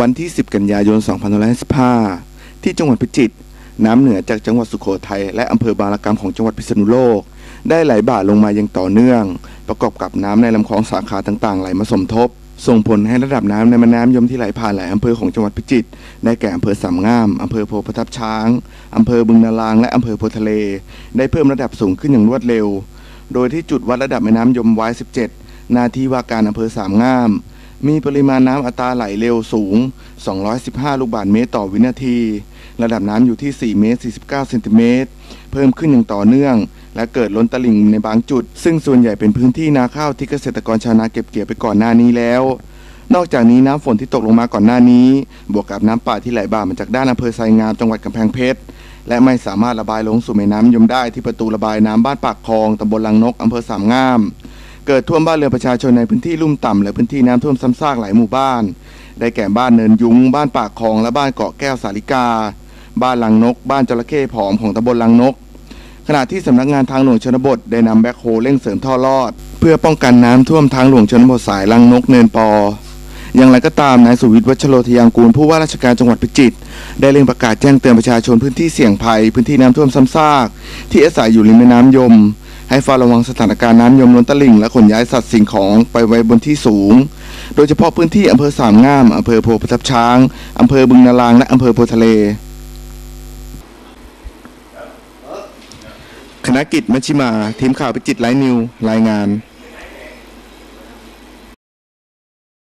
วันที่ 10 กันยายน 2515ที่จังหวัดพิจิตรน้ำเหนือจากจังหวัดสุโขทัยและอำเภอบางละกำของจังหวัดพิษณุโลก ได้ไหลบ่าลงมาอย่างต่อเนื่อง ประกอบกับน้ำในลำคลองสาขาต่างๆ ไหลมาสมทบ ส่งผลให้ระดับน้ำในแม่น้ำยมที่ไหลผ่านหลายอำเภอของจังหวัดพิจิตรได้แก่อำเภอสามงามอำเภอโพธิ์ประทับช้างอำเภอบึงนารางและอำเภอโพทะเล ได้เพิ่มระดับสูงขึ้นอย่างรวดเร็ว โดยที่จุดวัดระดับแม่น้ำยมไว้17 นาทีว่าการอำเภอสามงาม มีปริมาณน้ำอัตราไหลเร็วสูง 215 ลูกบาศก์เมตรต่อวินาที ระดับน้ำอยู่ที่ 4 เมตร 49 เซนติเมตร เพิ่มขึ้นอย่างต่อเนื่อง และเกิดล้นตลิ่งในบางจุด ซึ่งส่วนใหญ่เป็นพื้นที่นาข้าวที่เกษตรกรชาวนาเก็บเกี่ยวไปก่อนหน้านี้แล้ว นอกจากนี้น้ำฝนที่ตกลงมาก่อนหน้านี้ บวกกับน้ำป่าที่ไหลบ่ามาจากด้านอำเภอไซงามจังหวัดกำแพงเพชรและไม่สามารถระบายลงสู่แม่น้ำยมได้ที่ประตูระบายน้ำบ้านปากคลองตำบลลังนกอำเภอสามงาม เกิดท่วมบ้านเรือนประชาชนในพื้นที่ลุ่มต่ำและพื้นที่น้ำท่วมซ้ำซากหลายหมู่บ้าน ได้แก่บ้านเนินยุ้ง บ้านปากคลองและบ้านเกาะแก้วสาลิกา บ้านลังนก บ้านจระเข้ผอมของตำบลลังนก ขณะที่สำนักงานทางหลวงชนบทได้นำแบ็คโฮเร่งเสริมท่อลอด เพื่อป้องกันน้ำท่วมทางหลวงชนบทสายลังนกเนินปออย่างไรก็ตามนายสุวิทย์วัชโรธยางกูลผู้ว่าราชการจังหวัดพิจิตรได้เร่งประกาศแจ้งเตือนประชาชนพื้นที่เสี่ยงภัย พื้นที่น้ำท่วมซ้ำซาก ที่อาศัยอยู่ริมแม่น้ำยม ให้เฝ้าระวังสถานการณ์น้ำยมล้นตลิ่ง และขนย้ายสัตว์สิ่งของไปไว้บนที่สูง โดยเฉพาะพื้นที่อำเภอสามงามอำเภอโพธิ์ประทับช้างอำเภอบึงนารางและอำเภอโพทะเลคณะกิจมัชิมา ทีมข่าวพิจิตรไลน์นิว รายงาน